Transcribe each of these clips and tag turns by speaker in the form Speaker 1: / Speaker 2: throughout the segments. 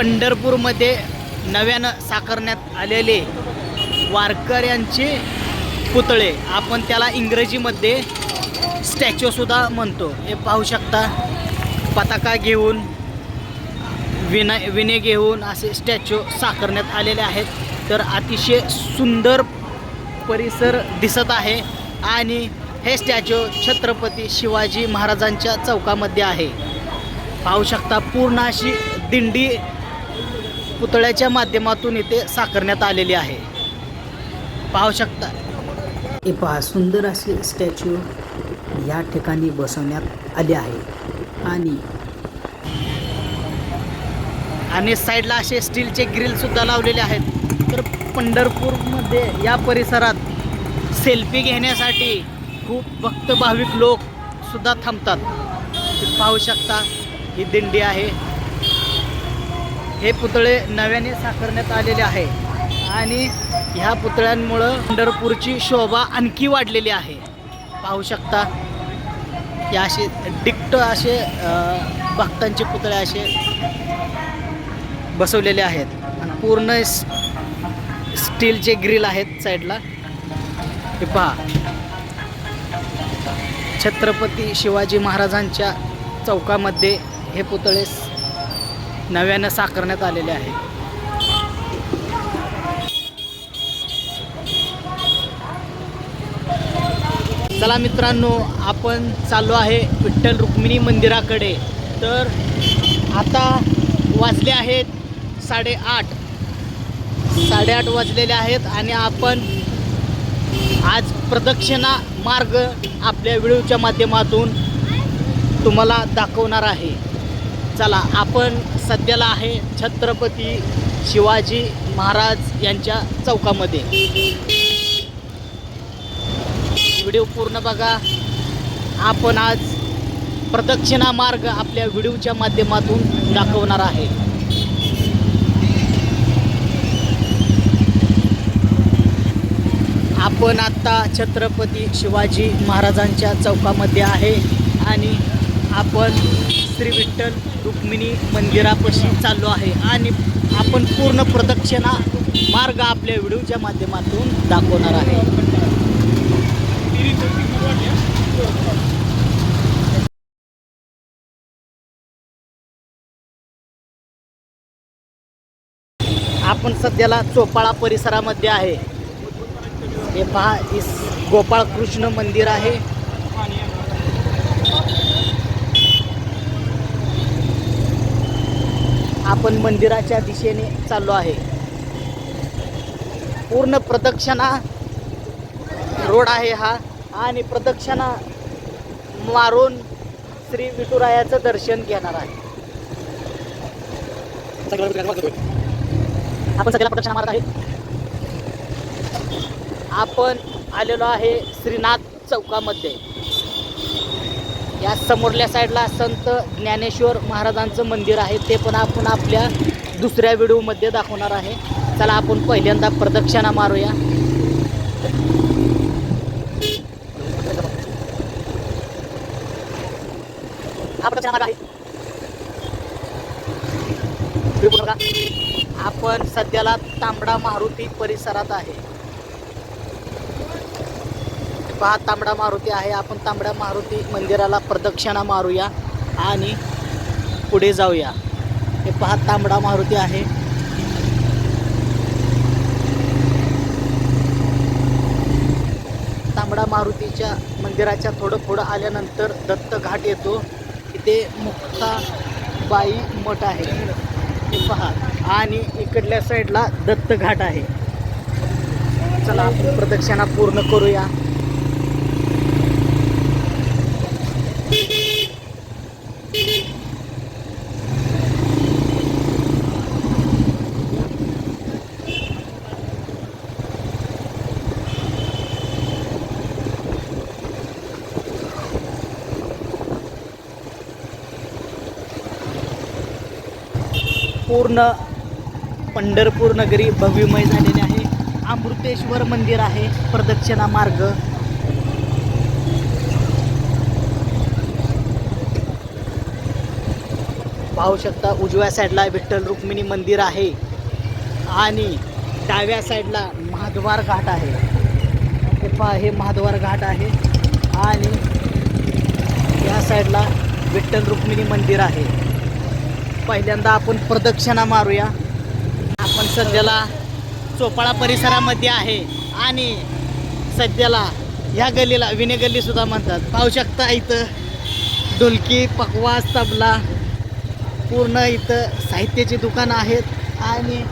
Speaker 1: पंढरपूरमध्ये नव्यानं साकारण्यात आलेले वारकऱ्यांचे पुतळे. आपण त्याला इंग्रजीमध्ये स्टॅच्यूसुद्धा म्हणतो. हे पाहू शकता. पताका घेऊन विना विणे घेऊन असे स्टॅच्यू साकारण्यात आलेले आहेत. तर अतिशय सुंदर परिसर दिसत आहे आणि हे स्टॅच्यू छत्रपती शिवाजी महाराजांच्या चौकामध्ये आहे. पाहू शकता पूर्ण अशी दिंडी पुतळ्याच्या माध्यमातून इथे साकारण्यात आलेली आहे. पाहू शकता. हे पहा सुंदर असे स्टॅच्यू या ठिकाणी बसवण्यात आले आहे. आणि आणि साईडला असे स्टीलचे ग्रिल सुद्धा लावलेले आहेत. तर पंढरपूरमध्ये या परिसरात सेल्फी घेण्यासाठी खूप भक्त भाविक लोक सुद्धा थांबतात. पाहू शकता ही दिंडी आहे. हे पुतळे नव्याने साकारण्यात आलेले आहे. आणि ह्या पुतळ्यांमुळं पंढरपूरची शोभा आणखी वाढलेली आहे. पाहू शकता हे असे डिक्ट असे भक्तांचे पुतळे असे बसवलेले आहेत. आणि पूर्ण स्टीलचे ग्रिल आहेत साईडला. हे पहा. छत्रपती शिवाजी महाराजांच्या चौकामध्ये हे पुतळे नव्यानं साकारण्यात आलेले आहे. चला मित्रांनो आपण चाललो आहे विठ्ठल रुक्मिणी मंदिराकडे. तर आता वाजले आहेत साडेआठ. साडेआठ वाजलेले आहेत आणि आपण आज प्रदक्षिणा मार्ग आपल्या व्हिडिओच्या माध्यमातून तुम्हाला दाखवणार आहे. चला आपण सध्याला आहे छत्रपती शिवाजी महाराज यांच्या चौकामध्ये. व्हिडिओ पूर्ण बघा. आपण आज प्रदक्षिणा मार्ग आपल्या व्हिडिओच्या माध्यमातून दाखवणार आहे. आपण आत्ता छत्रपती शिवाजी महाराजांच्या चौकामध्ये आहे आणि आपण श्री विठ्ठल रुक्मिणी मंदिरापाशी चाललो आहे आणि आपण पूर्ण प्रदक्षिणा मार्ग आपल्या व्हिडिओच्या माध्यमातून दाखवणार आहे. आपण सध्याला चोपाळा परिसरामध्ये आहे. हे पहा इस गोपाळ कृष्ण मंदिर आहे. आपण मंदिराच्या दिशेने चाललो आहे. पूर्ण प्रदक्षिणा रोड आहे हा आणि प्रदक्षिणा मारून श्री विठुरायाचं दर्शन घेणार आहे. आपण सगळ्या प्रदक्षिणा मारत आहे. आपण आलेलो आहे श्रीनाथ चौकामध्ये. या समोरल्या साईडला संत ज्ञानेश्वर महाराजांचं मंदिर आहे. ते पण आपण आपल्या दुसऱ्या व्हिडिओमध्ये दाखवणार आहे. चला आपण पहिल्यांदा प्रदक्षिणा मारूया. आपण सध्याला तांबडा मारुती परिसरात आहे. पहा तांबडा मारुती आहे. आपण तांबडा मारुती मंदिराला प्रदक्षिणा मारूया आणि पुढे जाऊया. हे पहा तांबडा मारुती आहे. तांबडा मारुतीच्या मंदिराच्या थोडं पुढं आल्यानंतर दत्त घाट येतो. इथे मुक्ता बाई मठ आहे. हे पहा आणि इकडल्या साईडला दत्त घाट आहे. चला आपण प्रदक्षिणा पूर्ण करूया. पूर्ण पंढरपूर नगरी भव्यमय झालेली आहे. अमृतेश्वर मंदिर आहे प्रदक्षिणा मार्ग. पाहू शकता उजव्या साईडला विठ्ठल रुक्मिणी मंदिर आहे आणि डाव्या साईडला महाद्वार घाट आहे. पहा हे महाद्वार घाट आहे आणि या साईडला विठ्ठल रुक्मिणी मंदिर आहे. पहिल्यांदा आपण प्रदक्षिणा मारूया. आपण सध्याला चोपाळा परिसरामध्ये आहे आणि सध्याला ह्या गल्लीला विने गल्लीसुद्धा म्हणतात. पाहू शकता इथं ढोलकी पकवास तबला पूर्ण इथं साहित्याची दुकानं आहेत आणि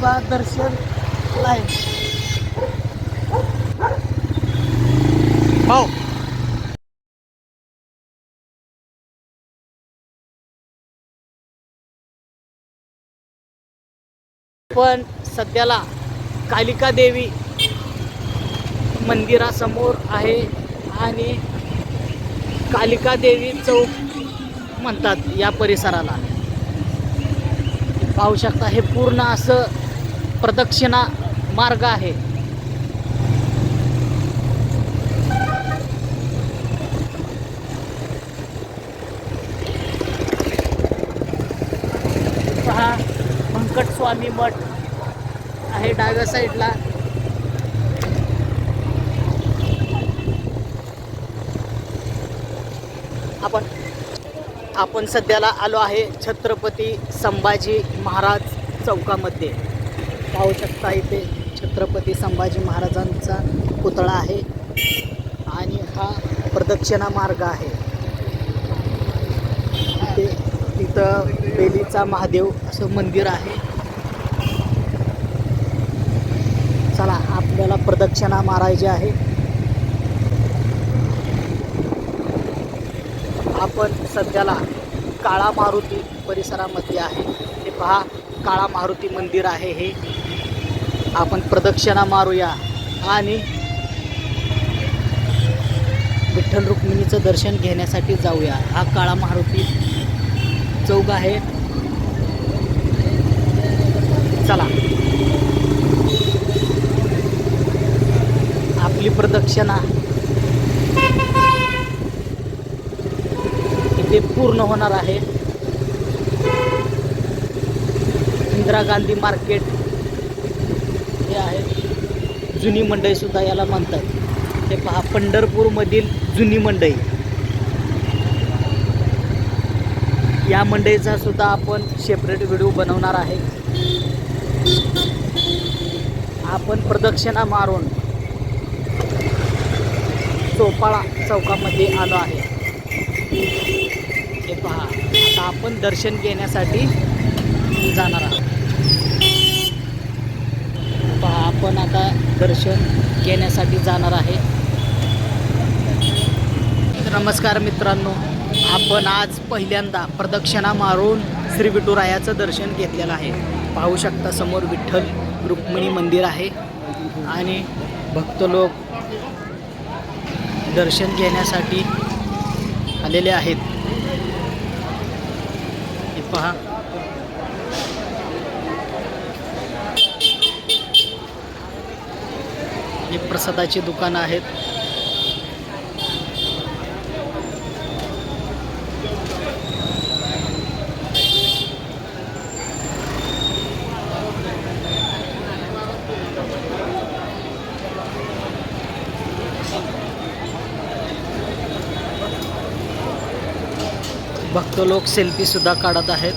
Speaker 1: बा दर्शन आहे. भाऊ पण सध्याला कालिका देवी मंदिरासमोर आहे आणि कालिका देवी चौक म्हणतात या परिसराला. पाहू शकता हे पूर्ण असं प्रदक्षिणा मार्ग आहे पहा व्यंकटस्वामी मठ आहे डाव्या साईडला. आपण आपण सध्याला आलो आहे छत्रपती संभाजी महाराज चौकामध्ये. पाहू शकता इथे छत्रपती संभाजी महाराजांचा पुतळा आहे आणि हा प्रदक्षिणा मार्ग आहे. इथे तिथं बेलीचा महादेव असं मंदिर आहे. चला आपल्याला प्रदक्षिणा मारायची आहे. आपण सध्याला काळा मारुती परिसरामध्ये आहे. हे पहा काळा मारुती मंदिर आहे हे. आपण प्रदक्षिणा मारूया. आणि विठ्ठल रुक्मिणीचं दर्शन घेण्यासाठी जाऊया. हा काळा मारुती चौक आहे. चला. आपली प्रदक्षिणा. इथे पूर्ण होणार आहे. इंदिरा गांधी मार्केट. हे आहे. जुनी मंडई सुद्धा याला म्हणतात. हे पहा पंढरपूरमधील जुनी मंडई. या मंडईचा सुद्धा आपण सेपरेट व्हिडिओ बनवणार आहे. आपण प्रदक्षिणा मारून चोपाळा चौकामध्ये आलो आहे. हे पहा आता आपण दर्शन घेण्यासाठी जाणार आहोत. पहा आपण आता दर्शन घेण्यासाठी जाणार आहे. नमस्कार मित्रांनो. आपण आज पहिल्यांदा प्रदक्षिणा मारून श्री विठुरायाचं दर्शन घेतलेलं आहे. पाहू शकता समोर विठ्ठल रुक्मिणी मंदिर आहे आणि भक्त लोक दर्शन घेण्यासाठी आलेले आहेत. हे पहा. हे प्रसादाची दुकानं आहेत. तो लोक सेल्फी सुद्धा काढत आहेत.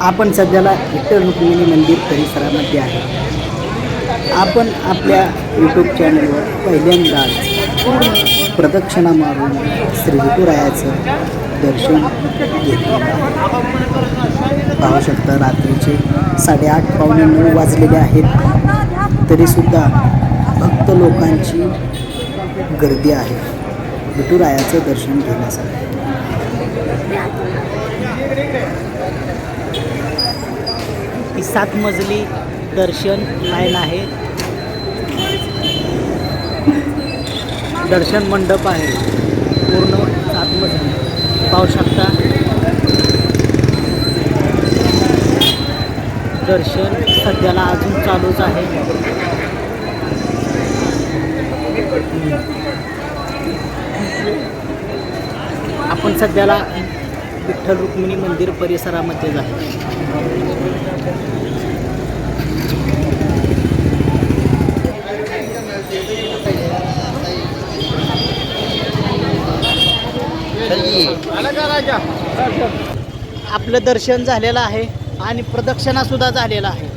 Speaker 1: आपण सध्याला विठ्ठल रुक्मिणी मंदिर परिसरामध्ये आहे. आपण आपल्या यूट्यूब चॅनलवर पहिल्यांदाच प्रदक्षिणा मारून श्री विठुरायाचं दर्शन घेतलं. पाहू शकता रात्रीचे साडेआठ पावणे नऊ वाजलेले आहेत. तरीसुद्धा भक्त लोकांची गर्दी आहे. विठुरायाचं दर्शन घेण्यासाठी. ही सात मजली दर्शन लाईन आहे. दर्शन मंडप आहे. पूर्ण सात मजली. पाहू शकता. दर्शन सध्याला अजून चालूच आहे. आपण सध्याला विठ्ठल रुक्मिणी मंदिर परिसरामध्येच आहे आपलं दर्शन झालेलं आहे आणि प्रदक्षिणासुद्धा झालेला आहे.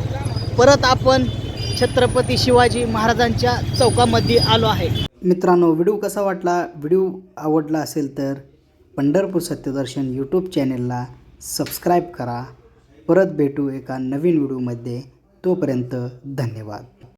Speaker 1: परत आपण छत्रपती शिवाजी महाराजांच्या चौकामध्ये आलो आहे. मित्रांनो व्हिडिओ कसा वाटला? व्हिडिओ आवडला असेल तर पंढरपूर सत्यदर्शन यूट्यूब चॅनेलला सबस्क्राईब करा. परत भेटू एका नवीन व्हिडिओमध्ये. तोपर्यंत धन्यवाद.